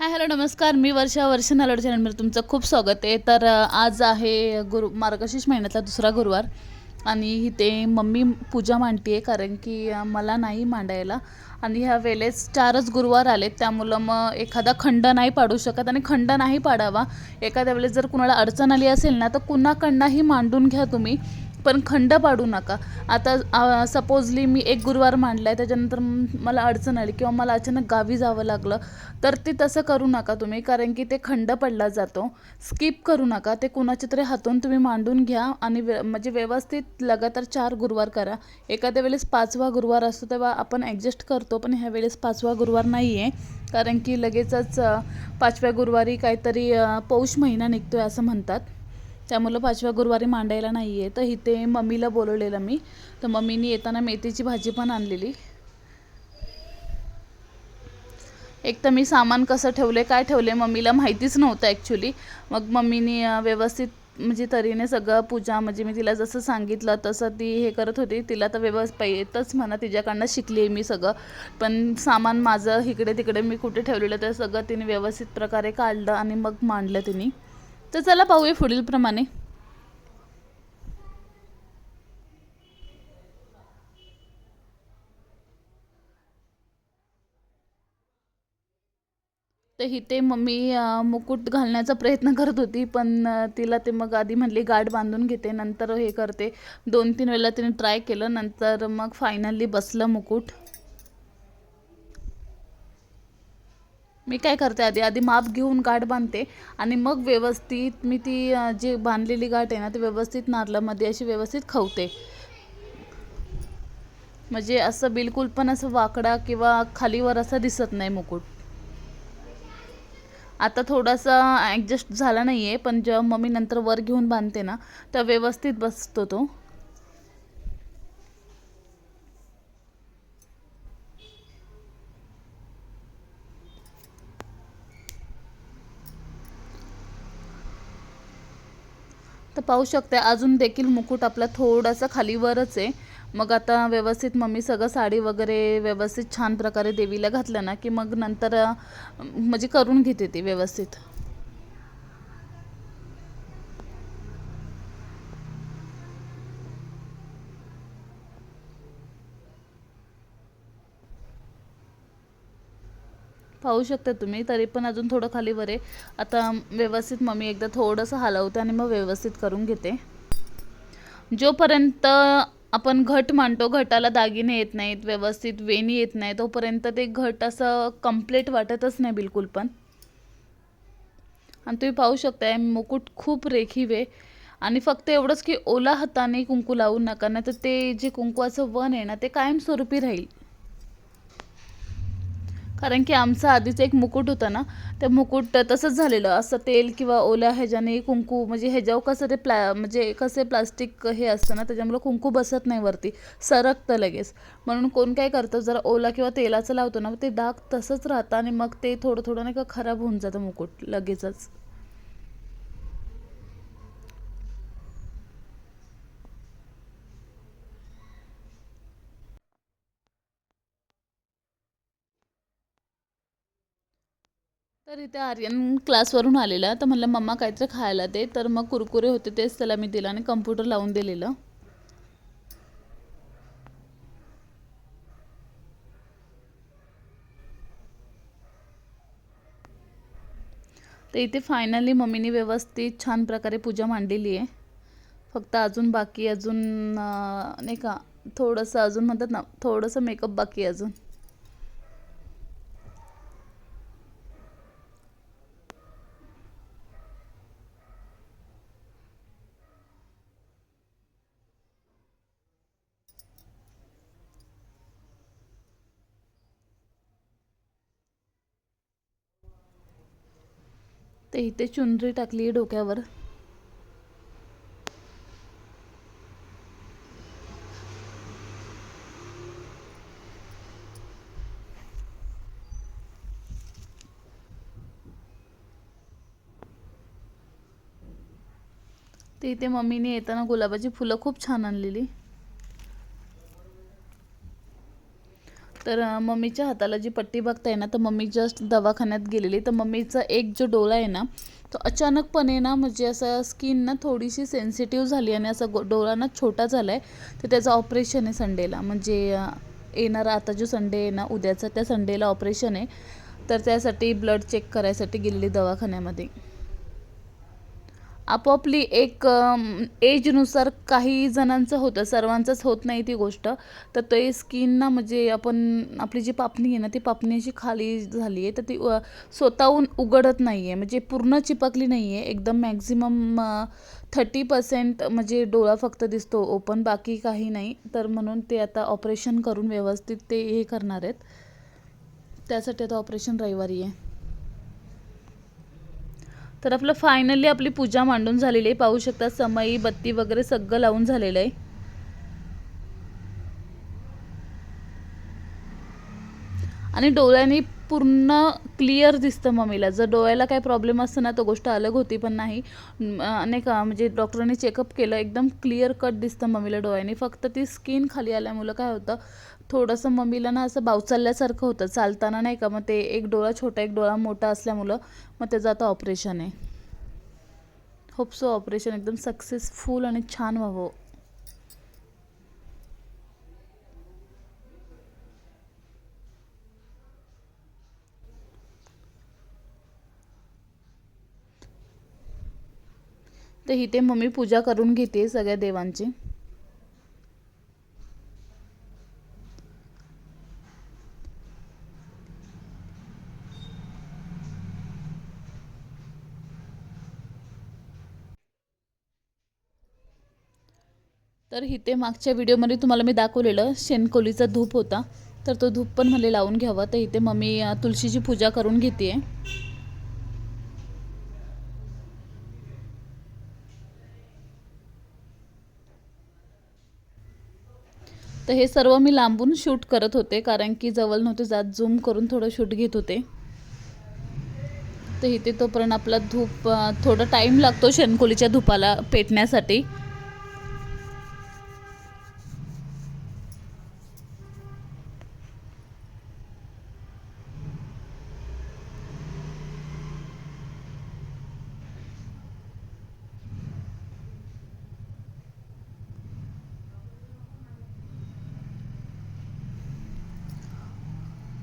Hi hello नमस्कार. मी वर्षा वर्ष नालोड चॅनलमध्ये तुमचं खूप स्वागत आहे. तर आज आहे गुरु मार्गशीर्ष महिन्यातला दुसरा गुरुवार आणि इथे मम्मी पूजा मांडते आहे कारण की मला नाही मांडायला. आणि ह्या वेळेस चारच गुरुवार आलेत. त्यामुळं मग एखादा खंड नाही पाडू शकत आणि खंड नाही पाडावा. एखाद्या वेळेस जर कुणाला अडचण आली असेल ना तर कुणाकडनंही मांडून घ्या तुम्ही. पण खंड पाडू नका. आता सपोजली मी एक गुरुवार मांडला आहे त्याच्यानंतर मला अडचण आली किंवा मला अचानक गावी जावं लागलं तर ते तसं करू नका तुम्ही कारण की ते खंड पडला जातो. स्किप करू नका ते कुणाच्या तरी हातून तुम्ही मांडून घ्या आणि व्य म्हणजे व्यवस्थित लगातार चार गुरुवार करा. एखाद्या वेळेस पाचवा गुरुवार असतो तेव्हा आपण ॲडजस्ट करतो पण ह्या वेळेस पाचवा गुरुवार नाही आहे कारण की लगेचच पाचव्या गुरुवारी काहीतरी पौष महिना निघतो आहे असं म्हणतात. त्यामुळं पाचव्या गुरुवारी मांडायला नाही आहे तर इथे मम्मीला बोलवलेलं मी. तर मम्मीनी येताना मेथीची भाजी पण आणलेली. एक तर मी सामान कसं ठेवले काय ठेवले मम्मीला माहितीच नव्हतं ॲक्च्युली मग मम्मीनी व्यवस्थित म्हणजे तरीने सगळं पूजा म्हणजे मी तिला जसं सांगितलं तसं ती हे करत होती. तिला तर व्यवस्थित येतच म्हणा तिच्याकडनं शिकली आहे मी सगळं. पण सामान माझं इकडे तिकडे मी कुठे ठेवलेलं ते सगळं तिने व्यवस्थित प्रकारे काढलं आणि मग मांडलं तिने. तर चला पाहूया पुढील प्रमाणे. तर इथे मम्मी मुकुट घालण्याचा प्रयत्न करत होती पण तिला ते मग आधी म्हणली गाठ बांधून घेते नंतर हे करते. दोन तीन वेळेला तिने ट्राय केलं नंतर मग फायनली बसलं मुकुट. मी काय करते आधी? आधी माप घेऊन गाठ बांधते आणि मग व्यवस्थित मी ती जी बांधलेली गाठ आहे ना ती व्यवस्थित नारळामध्ये अशी व्यवस्थित खवते. म्हणजे असं बिलकुल पण असं वाकडा किंवा खालीवर असं दिसत नाही मुकुट. आता थोडासा ॲडजस्ट झाला नाही आहे पण जेव्हा मम्मी नंतर वर घेऊन बांधते ना तर व्यवस्थित बसतो तो. तर पाहू शकते अजून देखील मुकुट आपला थोडासा खालीवरच आहे. मग आता व्यवस्थित मम्मी सगळं साडी वगैरे व्यवस्थित छान प्रकारे देवीला घातलं ना की मग नंतर म्हणजे करून घेते ती व्यवस्थित. पाहू शकता तुम्ही तरी पण अजून थोडं खाली वर आहे. आता व्यवस्थित मम्मी एकदा थोडंसं हलवते आणि मग व्यवस्थित करून घेते. जोपर्यंत आपण घट मांडतो घटाला दागिने येत नाहीत व्यवस्थित वेणी येत नाही तोपर्यंत ते घट असं कंप्लीट वाटतच नाही बिलकुल पण. आणि तुम्ही पाहू शकताय मुकुट खूप रेखीव आहे. आणि फक्त एवढंच की ओला हाताने कुंकू लावू नका नाही तर ते जे कुंकवाचं वन आहे ना ते कायमस्वरूपी राहील. कारण की आमचा आधीच एक मुकुट होता ना ते मुकुट तसंच झालेलं. असं तेल किंवा ओल्या ह्याच्याने कुंकू म्हणजे ह्याच्यावर कसं ते प्ला म्हणजे कसे प्लास्टिक हे असतं ना त्याच्यामुळे कुंकू बसत नाही वरती सरकतं लगेच. म्हणून कोण काय करतं जरा ओला किंवा तेलाचं लावतो ना ते डाग तसंच राहतं आणि मग ते थोडं थोडं नाही का खराब होऊन जातं मुकुट लगेचच. तर इथे आर्यन क्लासवरून आलेला तर म्हणलं मम्मा काहीतरी खायला दे. तर मग कुरकुरे होते तेच त्याला मी दिलं आणि कम्प्युटर लावून दिलेलं. तर इथे फायनली मम्मीने व्यवस्थित छान प्रकारे पूजा मांडलेली आहे. फक्त अजून बाकी अजून नाही का थोडंसं अजून म्हणतात ना थोडंसं मेकअप बाकी अजून. ते इथे चुनरी टाकली डोक्यावर. ते इथे मम्मीने येताना गुलाबाची फुलं खूप छान आणलेली. तर मम्मीच्या हाताला जी पट्टी बघताय ना तर मम्मी जस्ट दवाखान्यात गेलेली. तर मम्मीचा एक जो डोळा आहे ना तो अचानकपणे ना म्हणजे असं स्किन ना थोडीशी सेन्सिटिव्ह झाली आणि असा गो- डोळा ना छोटा झाला आहे तर त्याचं ऑपरेशन आहे संडेला म्हणजे येणारा आता जो संडे आहे ना उद्याचा त्या संडेला ऑपरेशन आहे. तर त्यासाठी ब्लड चेक करायसाठी गेलेली दवाखान्यामध्ये. आपापली एक एजनुसार काही जणांचं होतं सर्वांचंच होत नाही ती गोष्ट. तर ते स्किनना म्हणजे आपण आपली जी पापणी आहे ना ती पापणी अशी खाली झाली आहे तर ती स्वतःहून उघडत नाही आहे म्हणजे पूर्ण चिपकली नाही आहे एकदम मॅक्झिमम थर्टी पर्सेंट म्हणजे डोळा फक्त दिसतो ओपन बाकी काही नाही. तर म्हणून ते आता ऑपरेशन करून व्यवस्थित ते हे करणार आहेत. त्यासाठी आता ऑपरेशन रविवारी आहे. तर आपलं फायनली आपली पूजा मांडून झालेली आहे. पाहू शकता समई बत्ती वगैरे सगळं लावून झालेलं आहे. आणि डोळ्याने पूर्ण क्लिअर दिसतं मम्मीला. जर डोळ्याला काही प्रॉब्लेम असतो ना तो गोष्ट अलग होती पण नाही. नाही का म्हणजे डॉक्टरांनी चेकअप केलं एकदम क्लिअर कट दिसतं मम्मीला डोळ्याने. फक्त ती स्किन खाली आल्यामुळं काय होतं थोडंसं मम्मीला ना असं बावचालल्यासारखं होतं. चालताना नाही का मग ते एक डोळा छोटा एक डोळा मोठा असल्यामुळं मग त्याचं आता ऑपरेशन आहे. होप सो ऑपरेशन एकदम सक्सेसफुल आणि छान व्हावं. तर इथे मम्मी पूजा करून घेते सगळ्या देवांची. तर इथे मागच्या व्हिडिओमध्ये तुम्हाला मी दाखवलेलं शेणकोलीचा धूप होता. तर तो धूप पण मला लावून घ्यावा. तर इथे मम्मी तुळशीची पूजा करून घेते तर हे सर्व मी लांबून शूट करत होते कारण की जवळ नव्हते जात झूम करून थोडं शूट घेत होते. तर इथे तोपर्यंत आपला धूप थोडं टाईम लागतो शेणकोलीच्या धुपाला पेटण्यासाठी.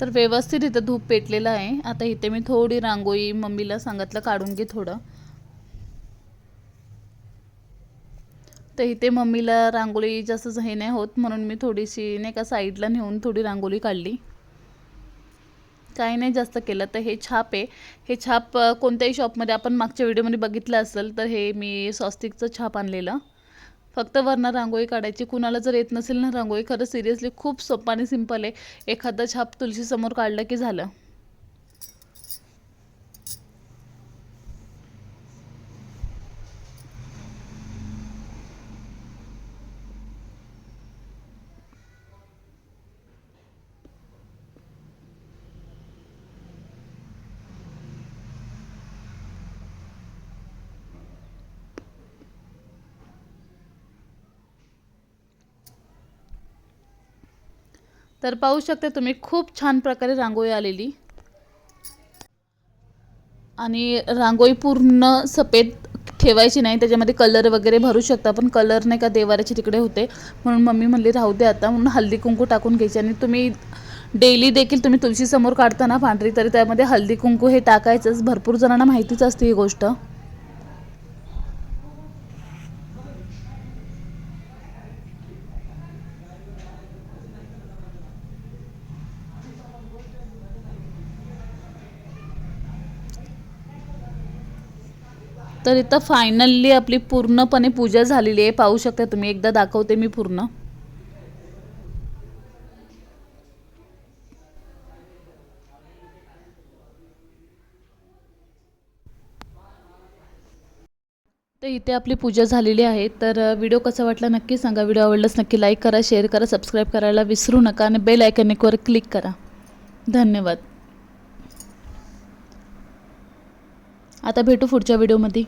तर व्यवस्थित इथं धूप पेटलेलं आहे. आता इथे मी थोडी रांगोळी मम्मीला सांगितलं काढून घे थोडं. तर इथे मम्मीला रांगोळी जास्त हे नाही होत म्हणून मी थोडीशी नाही का साईडला नेऊन थोडी रांगोळी काढली. काही नाही जास्त केलं तर हे छाप आहे. हे छाप कोणत्याही शॉपमध्ये आपण मागच्या व्हिडिओमध्ये बघितलं असेल तर हे मी स्वस्तिकचं छाप आणलेलं. फक्त वरनं रांगोळी काढायची कुणाला जर येत नसेल ना रांगोळी खरं सिरियसली खूप सोपं आणि सिंपल आहे. एखादा छाप तुळशीसमोर काढलं की झालं. तर पाहू शकता तुम्ही खूप छान प्रकारे रांगोळी आलेली. आणि रांगोळी पूर्ण सफेद ठेवायची नाही त्याच्यामध्ये कलर वगैरे भरू शकता पण कलर नाही का देवाराचे तिकडे होते. म्हणून मम्मी म्हणली राहू दे आता म्हणून हल्दी कुंकू टाकून घ्यायची. आणि तुम्ही डेली देखील तुम्ही तुळशीसमोर काढताना पांढरी तरी त्यामध्ये हल्दी कुंकू हे टाकायचंच. भरपूर जणांना माहितीच असते ही गोष्ट. तर इथं फायनली आपली पूर्णपणे पूजा झालेली आहे. पाहू शकता तुम्ही एकदा दाखवते मी पूर्ण. तर इथे आपली पूजा झालेली आहे. तर व्हिडिओ कसा वाटला नक्की सांगा. व्हिडिओ आवडल्यास नक्की लाईक करा शेअर करा सबस्क्राईब करायला विसरू नका. आणि बेल आयकॉनिकवर क्लिक करा. धन्यवाद. आता भेटू पुढच्या व्हिडिओमध्ये.